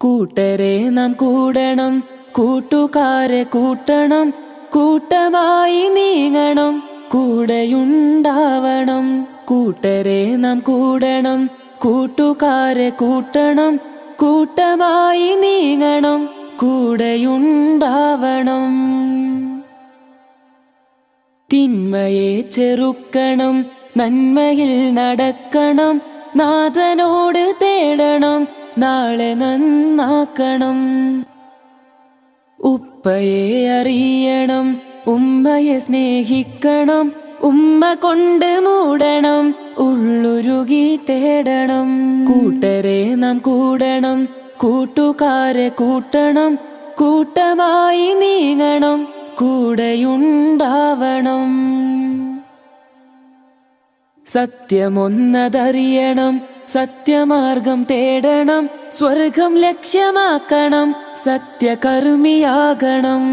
കൂട്ടരെ നാം കൂടണം കൂട്ടുകാരെ കൂട്ടണം കൂട്ടമായി നീങ്ങണം കൂടെയുണ്ടാവണം. കൂട്ടരെ നാം കൂടണം കൂട്ടുകാരെ കൂട്ടണം കൂട്ടമായി നീങ്ങണം കൂടെയുണ്ടാവണം. തിന്മയെ ചെറുക്കണം നന്മയിൽ നടക്കണം നാഥനോട് തേടണം നാളെ നന്നാക്കണം. ഉപ്പയെ അറിയണം ഉമ്മയെ സ്നേഹിക്കണം ഉമ്മ കൊണ്ട് മൂടണം ഉള്ളുരുകി തേടണം. കൂട്ടരെ നാം കൂടണം കൂട്ടുകാരെ കൂട്ടണം കൂട്ടമായി നീങ്ങണം കൂടെയുണ്ടാവണം. സത്യമൊന്നതറിയണം സത്യമാർഗം തേടണം സ്വർഗം ലക്ഷ്യമാക്കണം സത്യകർമ്മിയാകണം.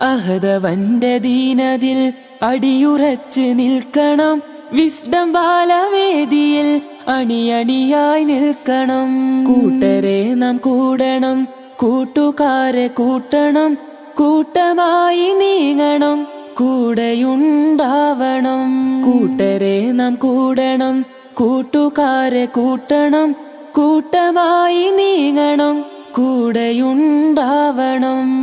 അഹതവന്റെ ദീനതിൽ അടിയുറച്ച് നിൽക്കണം വിസ്ഡം ബാലവേദിയിൽ അണിയണിയായി നിൽക്കണം. കൂട്ടരെ നാം കൂടണം കൂട്ടുകാരെ കൂട്ടണം കൂട്ടമായി നീങ്ങണം കൂടെയുണ്ടാവണം. കൂട്ടരെ നാം കൂടണം കൂട്ടുകാരെ കൂട്ടണം കൂട്ടമായി നീങ്ങണം കൂടെയുണ്ടാവണം.